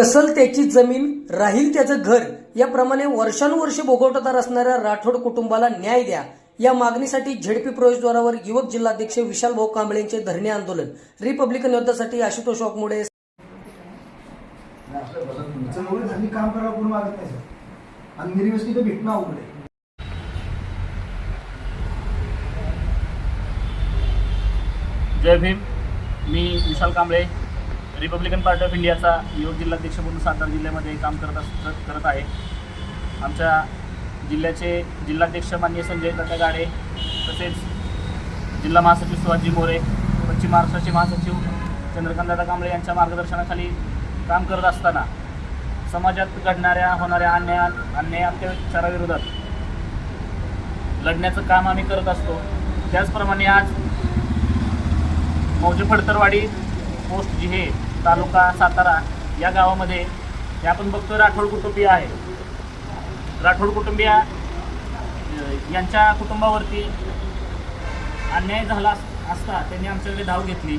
कसल त्याची जमीन राहील त्याचं घर याप्रमाणे वर्षानुवर्षे भोगवटदार असणाऱ्या राठोड कुटुंबाला न्याय द्या. या मागणीसाठी झेडपी प्रवेशद्वारावर युवक जिल्हाध्यक्ष विशाल भाऊ कांबळे यांचे धरणे आंदोलन. रिपब्लिकन योद्धासाठी आशुतोष वाघमोडे काम करावं कोण मागत नाही आणि निर्व्यवस्थित भेटणं अवघड आहे जय भीम. मी Vishal Kamble. Republican Party of इंडियाचा युवक जिल्हाध्यक्ष म्हणून सातारा जिल्ह्यामध्ये काम करत अस करत आहे. आमच्या जिल्ह्याचे जिल्हाध्यक्ष माननीय संजय काका गाडे तसेच जिल्हा महासचिव शिवाजी मोरे पश्चिम महाराष्ट्राचे महासचिव चंद्रकांतदादा कांबळे यांच्या मार्गदर्शनाखाली काम करत असताना समाजात घडणाऱ्या होणाऱ्या अन्याय अन्याय अत्याचाराविरोधात लढण्याचं काम आम्ही करत असतो. त्याचप्रमाणे आज मौजे फडतरवाडी पोस्ट जी हे तालुका सातारा या गावामध्ये. हे आपण बघतो राठोड कुटुंबीय आहे. राठोड कुटुंबीय यांच्या कुटुंबावरती अन्याय झाला असता त्यांनी आमच्याकडे धाव घेतली.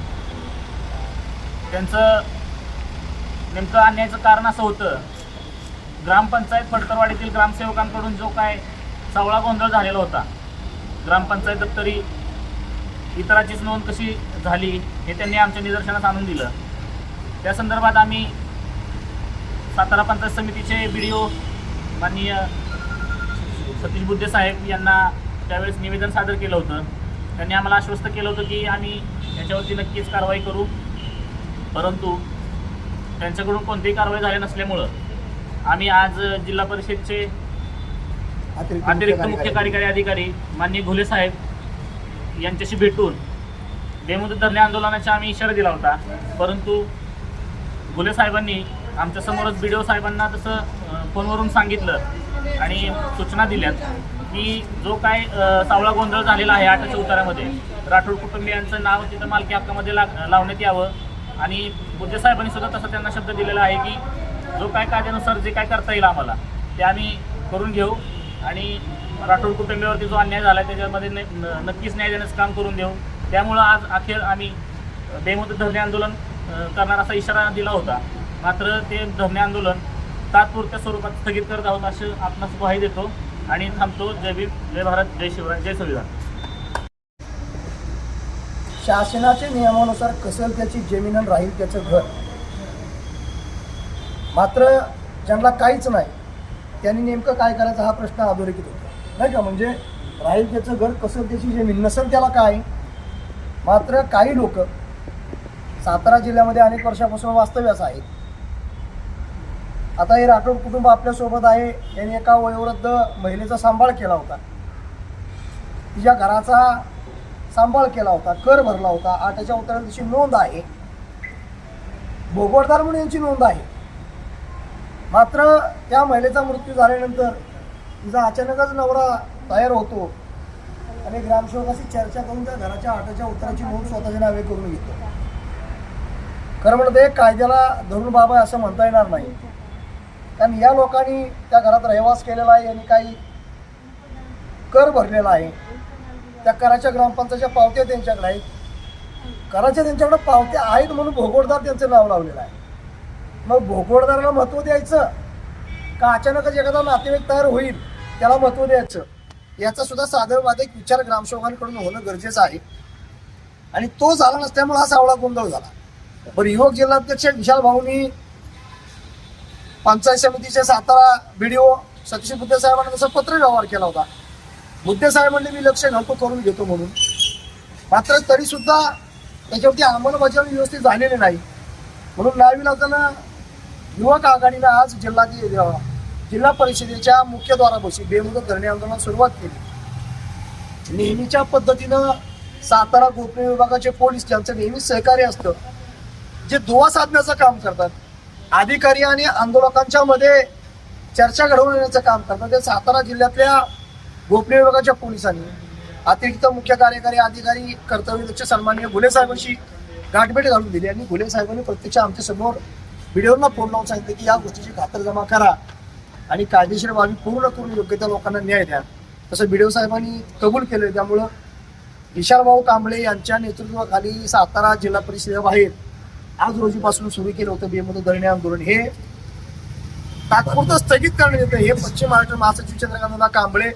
त्यांचं नेमकं अन्यायचं कारण असं होतं ग्रामपंचायत फडतरवाडीतील ग्रामसेवकांकडून जो काय सावळा गोंधळ झालेला होता ग्रामपंचायत दप्तरी इतराचीच नोंद कशी झाली हे त्यांनी आमच्या निदर्शनास आणून दिलं. त्या संदर्भात आम्ही सातारा पंचायत समितीचे बी डी ओ माननीय सतीश बुद्धे साहेब यांना त्यावेळेस निवेदन सादर केलं होतं. त्यांनी आम्हाला आश्वस्त केलं होतं की आम्ही याच्यावरती नक्कीच कारवाई करू. परंतु त्यांच्याकडून कोणतीही कारवाई झाली नसल्यामुळं आम्ही आज जिल्हा परिषदचे अतिरिक्त मुख्य कार्यकारी अधिकारी माननीय घुले साहेब यांच्याशी भेटून बेमुदत धरणे आंदोलनाचा आम्ही इशारा दिला होता. परंतु घुले साहेबांनी आमच्या समोरच बी साहेबांना तसं फोनवरून सांगितलं आणि सूचना दिल्यात की जो काय सावळा गोंधळ झालेला आहे आठच्या उतारामध्ये राठोड कुटुंबियांचं नाव तिथं मालकी हक्कामध्ये लाग लावण्यात यावं. आणि बुद्धे साहेबांनी सुद्धा तसा त्यांना शब्द दिलेला आहे की जो काय कायद्यानुसार जे काय करता येईल आम्हाला ते आम्ही करून घेऊ. आणि राठोड कुटुंबियावरती जो अन्याय झाला आहे त्याच्यामध्ये न- नक्कीच न्याय देण्याचं काम करून देऊ. त्यामुळं आज अखेर आम्ही बेमुदत धरणे आंदोलन करणार असा इशारा दिला होता. मात्र ते धरणे आंदोलन तात्पुरत्या स्वरूपात स्थगित करत आहोत असं आपणास ग्वाही देतो आणि थांबतो. जय भीम जय भारत जय शिवराय जय संविधान. शासनाच्या नियमानुसार कसल त्याची जमीन राहील त्याचं घर. मात्र ज्यांना काहीच नाही त्यांनी नेमकं काय करायचं हा प्रश्न अधोरेखित होतो. नाही का? म्हणजे राहील त्याचं घर कसं त्याची जमीन नसेल त्याला काय? मात्र काही लोक सातारा जिल्ह्यामध्ये अनेक वर्षापासून वास्तव्यास आहेत आता हे राठोड कुटुंब आपल्यासोबत आहे. यांनी एका वयोवृद्ध महिलेचा सांभाळ केला होता. तिच्या घराचा सांभाळ केला होता. कर भरला होता. आटाच्या उतराला तिची नोंद आहे. भोगवडदार म्हणून यांची नोंद आहे. मात्र त्या महिलेचा मृत्यू झाल्यानंतर तिचा अचानकच नवरा तयार होतो. आणि ग्रामसेवकाशी चर्चा करून त्या घराच्या आटाच्या उत्तराची नोंद स्वतःच्या नावे करून घेतो. खरं म्हणत हे कायद्याला धरून बाबा आहे असं म्हणता येणार नाही. कारण या लोकांनी त्या घरात रहिवास केलेला आहे यांनी काही कर भरलेला आहे. त्या कराच्या ग्रामपंचायतच्या पावत्या त्यांच्याकडे आहेत. कराच्या त्यांच्याकडे पावत्या आहेत म्हणून भोगोडदार त्यांचं नाव लावलेलं आहे. मग भोगोडदाराला महत्त्व द्यायचं? का अचानकच एखादा नातेवाईक तयार होईल त्याला महत्त्व द्यायचं? याचा सुद्धा साधर्वाद एक विचार ग्रामसेवकांकडून होणं गरजेचं आहे. आणि तो झाला नसल्यामुळे हा सावळा गोंधळ झाला. बरं युवक जिल्हाध्यक्ष विशाल भाऊनी पंचायत समितीचे सातारा बीडीओ सतीश बुद्धे साहेबांना तसं पत्र व्यवहार केला होता. बुद्धेसाहेबांनी मी लक्ष घालतो करून घेतो म्हणून. मात्र तरी सुद्धा त्याच्यावरती अंमलबजावणी व्यवस्थित झालेली नाही. म्हणून नावी युवक आघाडीनं आज जिल्हा जिल्हा परिषदेच्या मुख्यद्वारापाशी बेमुदत धरणे आंदोलनाला सुरुवात केली. नेहमीच्या पद्धतीनं सातारा गोपनीय विभागाचे पोलीस ज्यांचं नेहमीच सहकार्य असतं जे दुवा साधण्याचं काम करतात. अधिकारी आणि आंदोलकांच्या मध्ये चर्चा घडवून येण्याचं काम करतात. ते सातारा जिल्ह्यातल्या गोपनीय विभागाच्या पोलिसांनी अतिरिक्त मुख्य कार्यकारी अधिकारी कर्तव्यदक्ष सन्माननीय घुले साहेबांशी गाठभेट घालून दिली आणि घुले साहेबांनी प्रत्यक्ष आमच्यासमोर व्हिडिओला फोन लावून सांगितलं की या गोष्टीची खातरजमा करा आणि कायदेशीर बाबी पूर्ण करून योग्य त्या लोकांना न्याय द्या. तसं बिडेव साहेबांनी कबूल केलं त्यामुळं विशालभाऊ कांबळे यांच्या नेतृत्वाखाली सातारा जिल्हा परिषदेबाहेर आज रोजीपासून सुरू केलं होतं बेमुदत धरणे आंदोलन. हे तात्पुरतं स्थगित करण्यात येतं. हे पश्चिम महाराष्ट्र महासचिव चंद्रकांतदादा कांबळे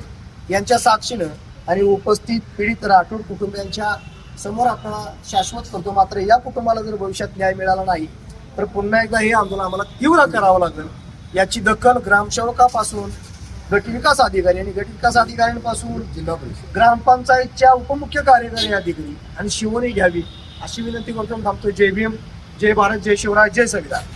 यांच्या साक्षीनं आणि उपस्थित पीडित राठोड कुटुंबियांच्या समोर आपल्याला शाश्वत करतो. मात्र या कुटुंबाला जर भविष्यात न्याय मिळाला नाही तर पुन्हा एकदा हे आंदोलन आम्हाला तीव्र करावं लागेल. याची दखल ग्रामसेवकापासून गटविकास अधिकारी आणि गटविकास अधिकाऱ्यांपासून जिल्हा परिषद. ग्रामपंचायतच्या उपमुख्य कार्यकारी अधिकारी आणि शिवणी घ्यावी अशी विनंती करतो. थांबतो जय भीम जय भारत जय शिवराय जय संविधान